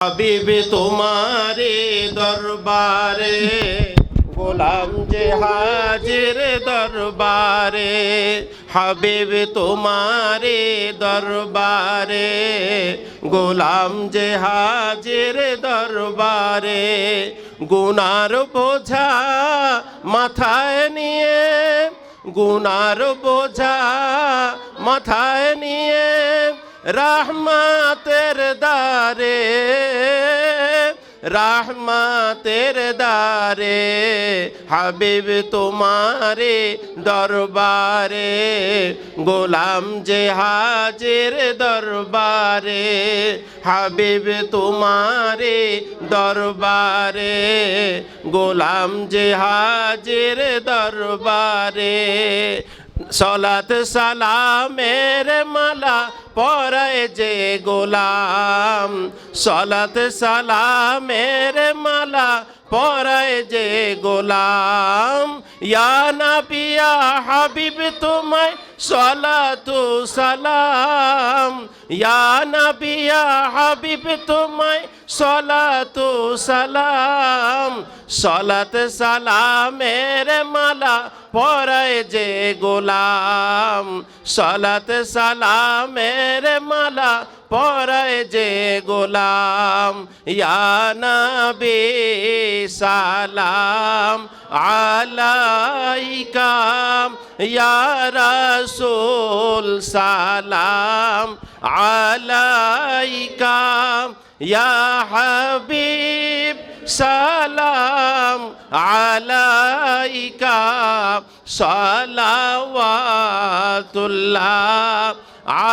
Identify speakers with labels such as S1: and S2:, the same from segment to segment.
S1: হাবিব তোমারে দরবারে, গোলাম যে হাজির দরবারে, হাবিব তোমারে দরবারে, গোলাম যে হাজির দরবারে, গুনার বোঝা মাথায় নিয়ে, গুনার বোঝা মাথায় নিয়ে রাহমাতের দারে রাহমাতের দারে হাবিব তোমারে দরবারে, গোলাম যে হাজির দরবারে, হাবিব তোমারে দরবারে, গোলাম যে হাজির দরবারে সলাত সালামের মালা পরায় যে গোলাম। সলাত সালামের মালা পরায় যে গোলাম, ইয়া নাবিয়া হাবিব, তোমায় সলাতু সালাম। ইয়া নাবিয়া হাবিব, তোমায় সলাতু সালাম। সলাত সালামের মালা পরায় যে গোলাম, সলাত সালামের মালা পরায় যে গোলাম। ইয়া নবী সালাম আলাইকা ইয়া রাসূল সালাম আলাইকা ইয়া হাবিব সালাম আলাইকা সালাওয়াতুল্লাহ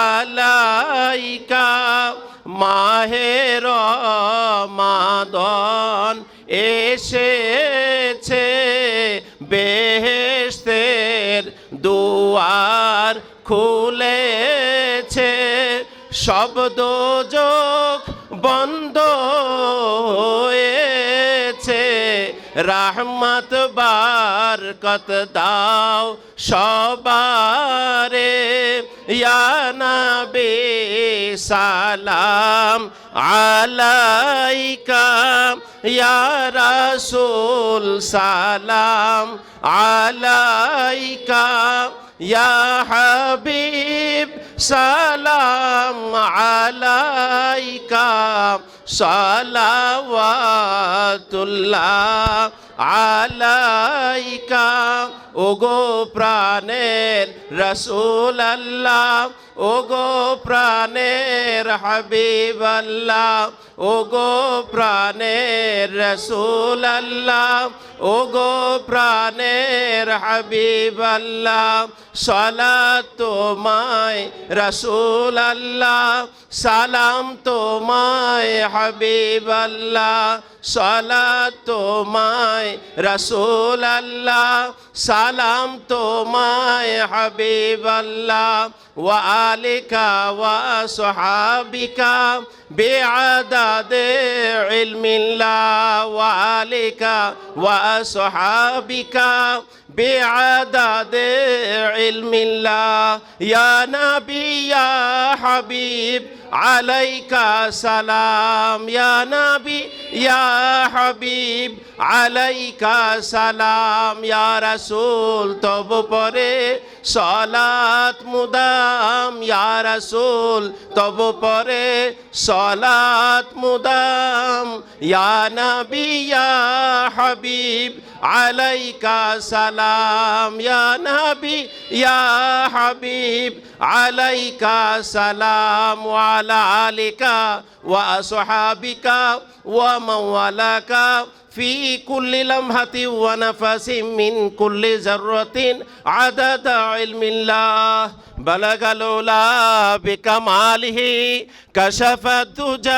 S1: আলাইকা মাহের মাদন এসেছে বেহেস্তের দুয়ার খুলেছে। শব্দ যোগ বন্ধ রাহমত বারকত দাও সবারে। ইয়া সালাম আলাইকা। ইয়া রাসূল সালাম আলাইকা। ইয়া হাবিব সালাম আলাইকা। সালাওয়াতুল্লাহ আলাইকা, ওগো প্রাণের রসুল আল্লাহ ওগো প্রাণের হাবিব আল্লাহ ওগো প্রাণের রসুল আল্লাহ ওগো প্রাণের হাবিব আল্লাহ সলাত তোমায় রসুল আল্লাহ সালাম তোমায় হাবিব আল্লাহ সালা তোমায় রসুল আল্লাহ সালাম তোমায় হাবিব আল্লাহ ওয়া আলিকা ওয়া সোহাবিকা, বেআদাদ ইলমিল্লাহ, ওয়া আলিকা ওয়া সোহাবিকা بعدد علم الله يا نبي يا حبيب عليك سلام يا نبي يا حبيب عليك سلام يا رسول تب پرے সলাত মুদাম, ইয়া রাসূল, তব পরে সলাত মুদাম, ইয়া নবী হাবিব, আলাইকা সালাম, ইয়া ইয়া হাবিব, আলাইকা সালাম ওয়ালা আলিকা, ওয়া আসহাবিকা, ওয়া মাওয়ালাকা في كل لمحة ونفس من كل ذرة عدد علم الله بلغ الأولى بكماله كشف الدجى